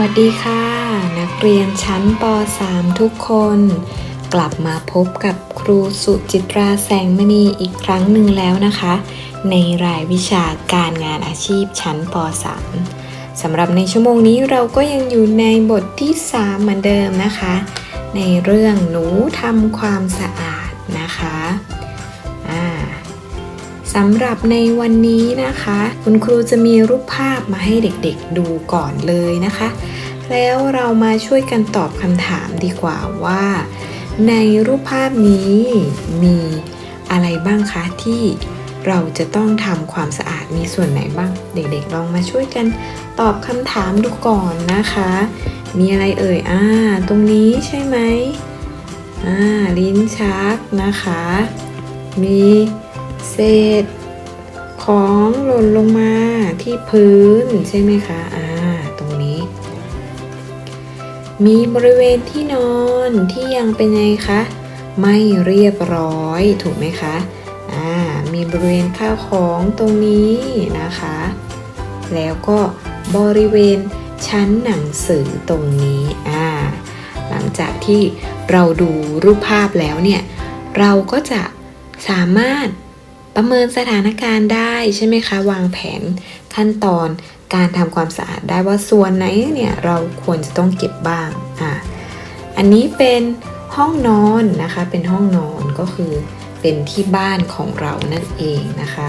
วัสดีค่ะ นักเรียนชั้นป .3 ทุกคน กลับมาพบกับครูสุจิตราแสงมณีอีกครั้งหนึ่งแล้วนะคะ ในรายวิชาการงานอาชีพชั้นป .3 สำหรับในชั่วโมงนี้เราก็ยังอยู่ในบทที่ 3 เหมือนเดิมนะคะ ในเรื่องหนูทำความสะอาดนะคะ สำหรับในวันนี้นะคะ คุณครูจะมีรูปภาพมาให้เด็กๆดูก่อนเลยนะคะ แล้วเรามาช่วยกันตอบคำถามดีกว่าว่า ในรูปภาพนี้มีอะไรบ้างคะที่เราจะต้องทำความสะอาดมีส่วนไหนบ้าง เด็กๆ ลองมาช่วยกันตอบคำถามดูก่อนนะคะ มีอะไรเอ่ยอ่าตรงนี้ใช่ไหมอ่าลิ้นชักนะคะ มี เศษของหล่นลงมาที่พื้นใช่ไหมคะอ่าตรงนี้ มีบริเวณที่นอนที่ยังเป็นไงคะ ไม่เรียบร้อยถูกไหมคะอ่ามีบริเวณข้าวของตรงนี้นะคะ แล้วก็บริเวณชั้นหนังสือตรงนี้อ่าหลังจากที่เราดูรูปภาพแล้วเนี่ย เราก็จะสามารถ ประเมินสถานการณ์ได้ใช่ไหมคะ วางแผนขั้นตอนการทำความสะอาดได้ว่าส่วนไหนเนี่ยเราควรจะต้องเก็บบ้างอะอันนี้เป็นห้องนอนนะคะ เป็นห้องนอนก็คือเป็นที่บ้านของเรานั่นเองนะคะ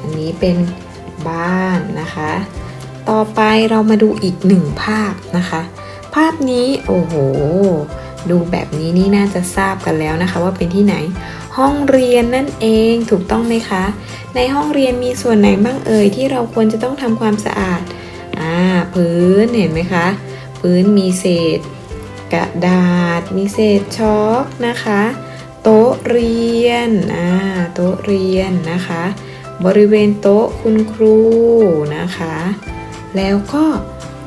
อันนี้เป็นบ้านนะคะ ต่อไปเรามาดูอีกหนึ่งภาพนะคะ ภาพนี้โอ้โห ดูแบบนี้นี่น่าจะทราบกันแล้วนะคะ ว่าเป็นที่ไหน ห้องเรียนนั่นเองถูกต้องไหมคะ ในห้องเรียนมีส่วนไหนบ้างเอ่ยที่เราควรจะต้องทำความสะอาดอ่าพื้นเห็นไหมคะ พื้นมีเศษ กระดาษ มีเศษช็อกนะคะ โต๊ะเรียนอ่าโต๊ะเรียนนะคะ บริเวณโต๊ะคุณครูนะคะ แล้วก็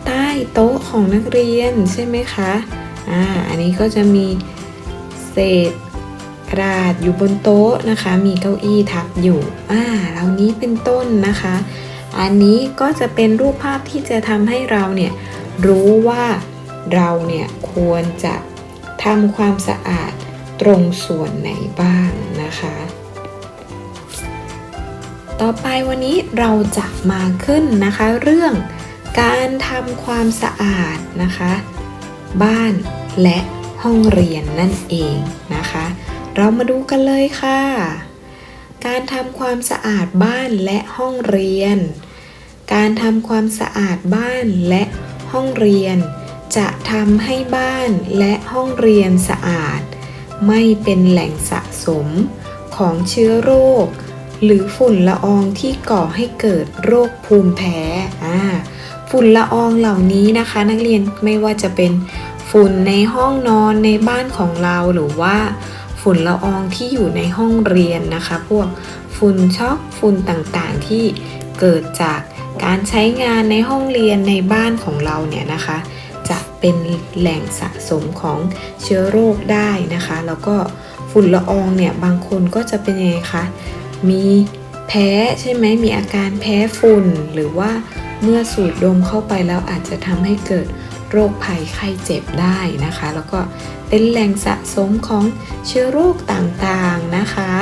ใต้โต๊ะของนักเรียนใช่ไหมคะอ่าอันนี้ก็จะมีเศษ ระดาษอยู่บนโต๊ะนะคะ มีเก้าอี้ทับอยู่อ่าเหล่านี้เป็นต้นนะคะ อันนี้ก็จะเป็นรูปภาพที่จะทำให้เราเนี่ยรู้ว่าเราเนี่ยควรจะทำความสะอาดตรงส่วนไหนบ้างนะคะ ต่อไปวันนี้เราจะมาขึ้นนะคะ เรื่องการทำความสะอาดนะคะ บ้านและห้องเรียนนั่นเองน เรามาดูกันเลยค่ะ การทำความสะอาดบ้านและห้องเรียน การทำความสะอาดบ้านและห้องเรียน จะทำให้บ้านและห้องเรียนสะอาด ไม่เป็นแหล่งสะสมของเชื้อโรค หรือฝุ่นละอองที่ก่อให้เกิดโรคภูมิแพ้อ่าฝุ่นละอองเหล่านี้นะคะ นักเรียนไม่ว่าจะเป็นฝุ่นในห้องนอนในบ้านของเราหรือว่า ฝุ่นละอองที่อยู่ในห้องเรียนนะคะ พวกฝุ่นช็อกฝุ่นต่างๆที่เกิดจากการใช้งานในห้องเรียนในบ้านของเราเนี่ยนะคะ จะเป็นแหล่งสะสมของเชื้อโรคได้นะคะ แล้วก็ฝุ่นละอองเนี่ยบางคนก็จะเป็นยังไงคะมีแพ้ใช่ไหมมีอาการแพ้ฝุ่นหรือว่าเมื่อสูดดมเข้าไปแล้วอาจจะทำให้เกิดโรคภัยไข้เจ็บได้นะคะ แล้วก็ เป็นแหล่งสะสมของเชื้อโรคต่างๆนะคะ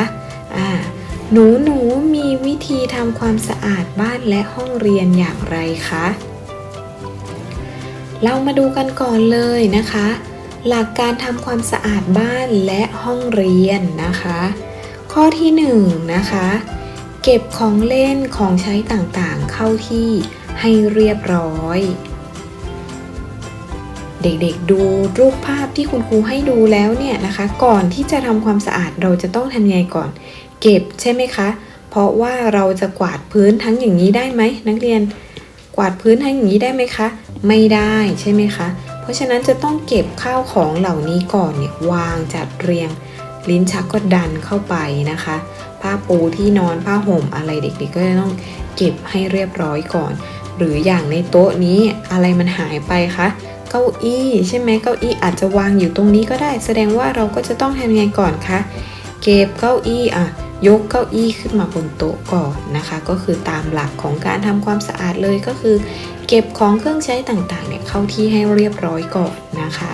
หนูหนูมีวิธีทำความสะอาดบ้านและห้องเรียนอย่างไรคะ เรามาดูกันก่อนเลยนะคะ หลักการทำความสะอาดบ้านและห้องเรียนนะคะ ข้อที่1นงนะคะ เก็บของเล่นของใช้ต่างๆเข้าที่ให้เรียบร้อย เด็กๆ ดูรูปภาพที่คุณครูให้ดูแล้วเนี่ยนะคะ ก่อนที่จะทำความสะอาดเราจะต้องทำยังไงก่อน เก็บใช่ไหมคะ เพราะว่าเราจะกวาดพื้นทั้งอย่างนี้ได้ไหมนักเรียน กวาดพื้นทั้งอย่างนี้ได้ไหมคะ ไม่ได้ใช่ไหมคะ เพราะฉะนั้นจะต้องเก็บข้าวของเหล่านี้ก่อนเนี่ยวางจัดเรียง ลิ้นชักก็ดันเข้าไปนะคะ ผ้าปูที่นอนผ้าห่มอะไรเด็กๆ ก็จะต้องเก็บให้เรียบร้อยก่อน หรืออย่างในโต๊ะนี้อะไรมันหายไปคะ เก้าอี้ใช่ไหมเก้าอี้อาจจะวางอยู่ตรงนี้ก็ได้ แสดงว่าเราก็จะต้องทำยังไงก่อนคะเก็บเก้าอี้อะยกเก้าอี้ขึ้นมาบนโต๊ะก่อนนะคะ ก็คือตามหลักของการทำความสะอาดเลยก็คือ เก็บของเครื่องใช้ต่างๆเนี่ยเข้าที่ให้เรียบร้อยก่อนนะคะ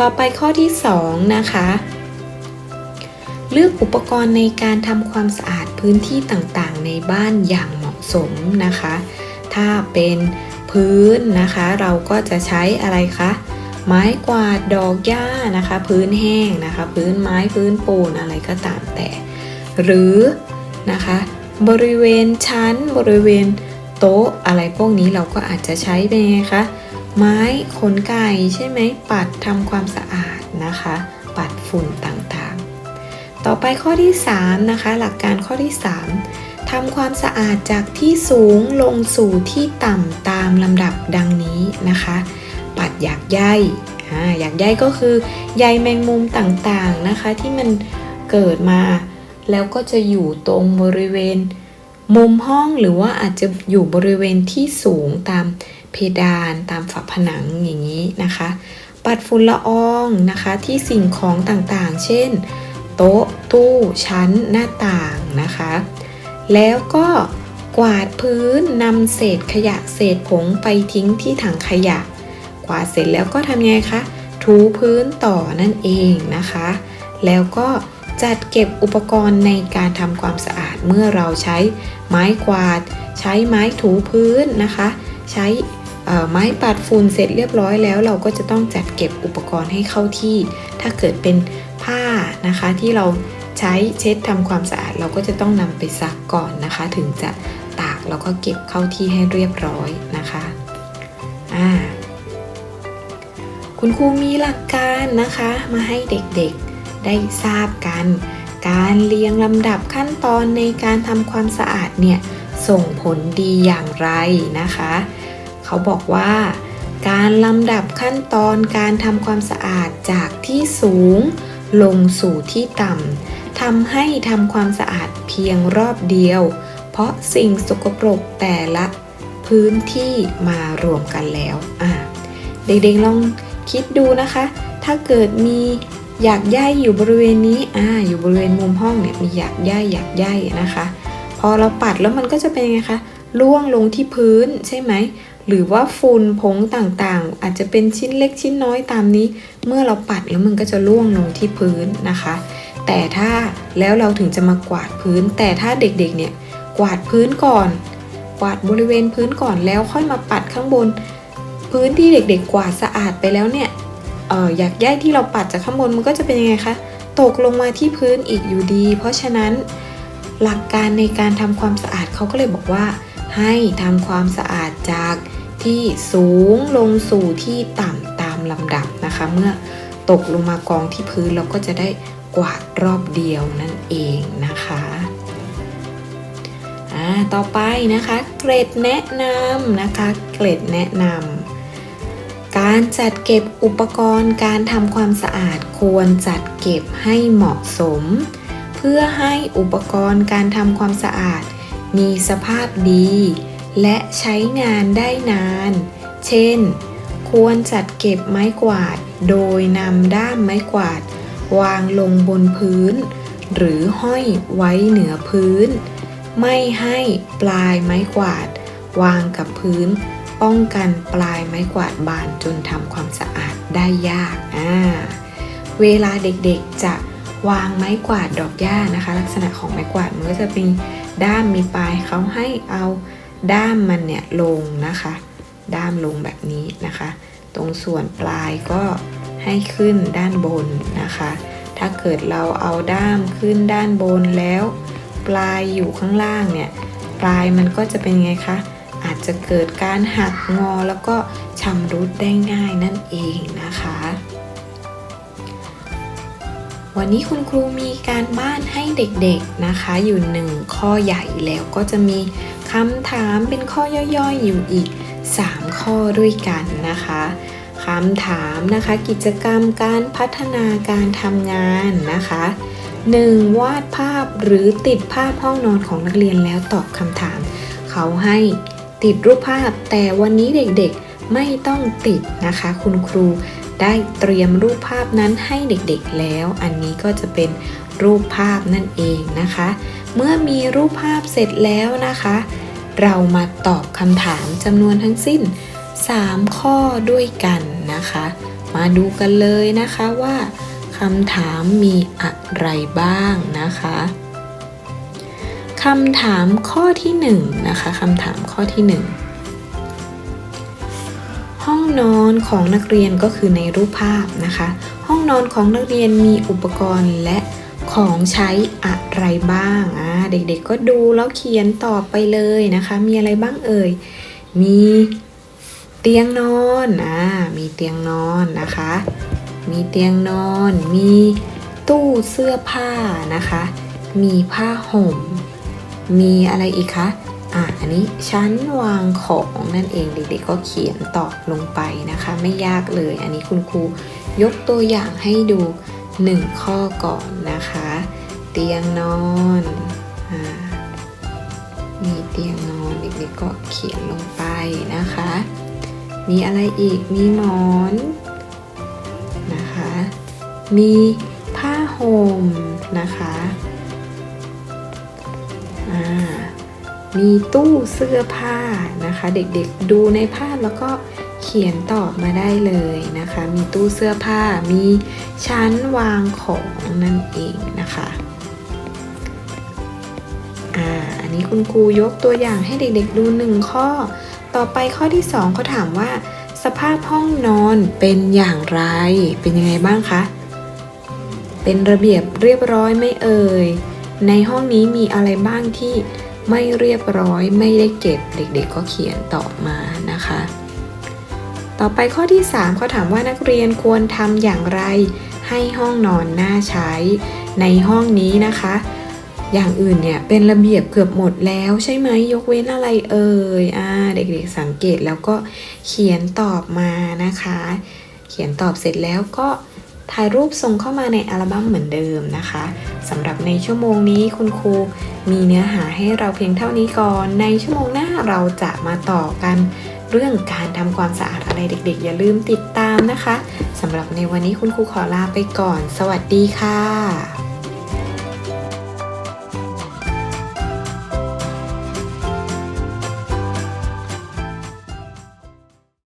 ต่อไปข้อที่ 2 นะคะเลือกอุปกรณ์ในการทำความสะอาดพื้นที่ต่างๆ ในบ้านอย่างเหมาะสมนะคะ ถ้าเป็น พื้นนะคะ เราก็จะใช้อะไรคะไม้กวาดดอกหญ้านะคะ พื้นแห้งนะคะ พื้นไม้พื้นปูนอะไรก็ตามแต่ หรือนะคะ บริเวณชั้นบริเวณโต๊ะอะไรพวกนี้เราก็อาจจะใช้เป็นไงคะไม้ขนไก่ใช่ไหมปัดทำความสะอาดนะคะ ปัดฝุ่นต่างๆ ต่อไปข้อที่ 3 นะคะ หลักการข้อที่ 3 ทำความสะอาดจากที่สูงลงสู่ที่ต่ำตามลำดับดังนี้นะคะ ปัดหยากใยหยากใยก็คือใยแมงมุมต่างๆนะคะ ที่มันเกิดมา แล้วก็จะอยู่ตรงบริเวณ มุมห้องหรือว่าอาจจะอยู่บริเวณที่สูงตามเพดานตามฝาผนังอย่างนี้นะคะ ปัดฝุ่นละอองนะคะที่สิ่งของต่างๆ เช่น โต๊ะตู้ชั้นหน้าต่างนะคะ แล้วก็กวาดพื้นนำเศษขยะเศษผงไปทิ้งที่ถังขยะ กวาดเสร็จแล้วก็ทำไงคะ ถูพื้นต่อนั่นเองนะคะ แล้วก็จัดเก็บอุปกรณ์ในการทำความสะอาดเมื่อเราใช้ไม้กวาด ใช้ไม้ถูพื้นนะคะ ใช้ไม้ปัดฝุ่นเสร็จเรียบร้อยแล้ว เราก็จะต้องจัดเก็บอุปกรณ์ให้เข้าที่ ถ้าเกิดเป็นผ้านะคะที่เรา ใช้เช็ดทำความสะอาด เราก็จะต้องนำไปซักก่อนนะคะ ถึงจะตากแล้วก็เก็บเข้าที่ให้เรียบร้อยนะคะอ่าคุณครูมีหลักการนะคะ มาให้เด็กๆได้ทราบกัน การเรียงลำดับขั้นตอนในการทำความสะอาดเนี่ยส่งผลดีอย่างไรนะคะ เขาบอกว่า การลำดับขั้นตอนการทำความสะอาดจากที่สูงลงสู่ที่ต่ำ ทำให้ทำความสะอาดเพียงรอบเดียว เพราะสิ่งสกปรกแต่ละพื้นที่มารวมกันแล้วอ่าเด็กๆลองคิดดูนะคะ ถ้าเกิดมีหยากใยอยู่บริเวณนี้อ่าอยู่บริเวณมุมห้องเนี่ยมีหยากใยหยากใยนะคะ พอเราปัดแล้วมันก็จะเป็นยังไงคะล่วงลงที่พื้นใช่ไหมหรือว่าฝุ่นผงต่างๆ อาจจะเป็นชิ้นเล็กชิ้นน้อยตามนี้ เมื่อเราปัดแล้วมันก็จะล่วงลงที่พื้นนะคะ แต่ถ้าแล้วเราถึงจะมากวาดพื้น แต่ถ้าเด็กๆเนี่ยกวาดพื้นก่อน กวาดบริเวณพื้นก่อนแล้วค่อยมาปัดข้างบน พื้นที่เด็กๆกวาดสะอาดไปแล้วเนี่ยเอออยากย้ายที่เราปัดจากข้างบนมันก็จะเป็นยังไงคะตกลงมาที่พื้นอีกอยู่ดี เพราะฉะนั้นหลักการในการทำความสะอาดเขาก็เลยบอกว่า ให้ทำความสะอาดจากที่สูงลงสู่ที่ต่ำตามลำดับนะคะ เมื่อตกลงมากองที่พื้นเราก็จะได้ กวาดรอบเดียวนั่นเองนะคะอ่าต่อไปนะคะ เกรดแนะนำนะคะ เกรดแนะนำการจัดเก็บอุปกรณ์การทำความสะอาดควรจัดเก็บให้เหมาะสม เพื่อให้อุปกรณ์การทำความสะอาด มีสภาพดี และใช้งานได้นาน เช่น ควรจัดเก็บไม้กวาด โดยนำด้ามไม้กวาด วางลงบนพื้น หรือห้อยไว้เหนือพื้น ไม่ให้ปลายไม้กวาด วางกับพื้น ป้องกันปลายไม้กวาดบานจนทำความสะอาดได้ยากอ่าเวลาเด็กๆจะวางไม้กวาดดอกหญ้านะคะ ลักษณะของไม้กวาดมันก็จะเป็นด้ามมีปลายเขาให้เอาด้ามมันเนี่ยลงนะคะ ด้ามลงแบบนี้นะคะ ตรงส่วนปลายก็ ให้ขึ้นด้านบนนะคะ ถ้าเกิดเราเอาด้ามขึ้นด้านบนแล้ว ปลายอยู่ข้างล่างเนี่ยปลายมันก็จะเป็นไงคะอาจจะเกิดการหักงอแล้วก็ชำรุดได้ง่ายนั่นเองนะคะ วันนี้คุณครูมีการบ้านให้เด็กๆนะคะอยู่หนึ่งข้อใหญ่แล้วก็จะมีคำถามเป็นข้อย่อยๆอยู่อีก 3 ข้อด้วยกันนะคะ คำถามนะคะ กิจกรรมการพัฒนาการทำงานนะคะ 1. วาดภาพหรือติดภาพห้องนอนของนักเรียนแล้วตอบคำถาม เขาให้ติดรูปภาพ แต่วันนี้เด็กๆไม่ต้องติดนะคะ คุณครูได้เตรียมรูปภาพนั้นให้เด็กๆแล้ว อันนี้ก็จะเป็นรูปภาพนั่นเองนะคะ เมื่อมีรูปภาพเสร็จแล้วนะคะ เรามาตอบคำถามจำนวนทั้งสิ้น 3 ข้อด้วยกันนะคะ มาดูกันเลยนะคะว่าคำถามมีอะไรบ้างนะคะคำถามข้อที่1นะคะคำถามข้อที่ 1 ห้องนอนของนักเรียนก็คือในรูปภาพนะคะ ห้องนอนของนักเรียนมีอุปกรณ์และของใช้อะไรบ้างอ่าเด็กๆก็ดูแล้วเขียนตอบไปเลยนะคะ มีอะไรบ้างเอ่ย มี เตียงนอนอ่ามีเตียงนอนนะคะ มีเตียงนอน มีตู้เสื้อผ้านะคะ มีผ้าห่ม มีอะไรอีกคะอะอันนี้ชั้นวางของนั่นเองเด็กๆก็เขียนตอบลงไปนะคะ ไม่ยากเลย อันนี้คุณครูยกตัวอย่างให้ดู 1 ข้อก่อนนะคะ เตียงนอนอมีเตียงนอนเด็กๆก็เขียนลงไปนะคะ มีอะไรอีก มีหมอนนะคะ มีผ้าห่มนะคะอ่ามีตู้เสื้อผ้านะคะ เด็กๆดูในภาพแล้วก็เขียนตอบมาได้เลยนะคะ มีตู้เสื้อผ้ามีชั้นวางของนั่นเองนะคะอ่าอันนี้คุณครูยกตัวอย่างให้เด็กๆดูหนึ่งข้อ ต่อไปข้อที่สองเขาถามว่า สภาพห้องนอนเป็นอย่างไร เป็นยังไงบ้างคะ เป็นระเบียบเรียบร้อยไม่เอ่ย ในห้องนี้มีอะไรบ้างที่ไม่เรียบร้อยไม่ได้เก็บเด็กๆ ก็เขียนตอบมานะคะ ต่อไปข้อที่3เขาถามว่านักเรียนควรทำอย่างไร ให้ห้องนอนน่าใช้ ในห้องนี้นะคะ อย่างอื่นเนี่ยเป็นระเบียบเกือบหมดแล้วใช่ไหมยกเว้นอะไรเอ่ยอ่าเด็กๆสังเกตแล้วก็เขียนตอบมานะคะ เขียนตอบเสร็จแล้วก็ถ่ายรูปส่งเข้ามาในอัลบั้มเหมือนเดิมนะคะสำหรับในชั่วโมงนี้คุณครูมีเนื้อหาให้เราเพียงเท่านี้ก่อน ในชั่วโมงหน้าเราจะมาต่อกันเรื่องการทำความสะอาดอะไรเด็กๆ อย่าลืมติดตามนะคะสำหรับในวันนี้คุณครูขอลาไปก่อน สวัสดีค่ะ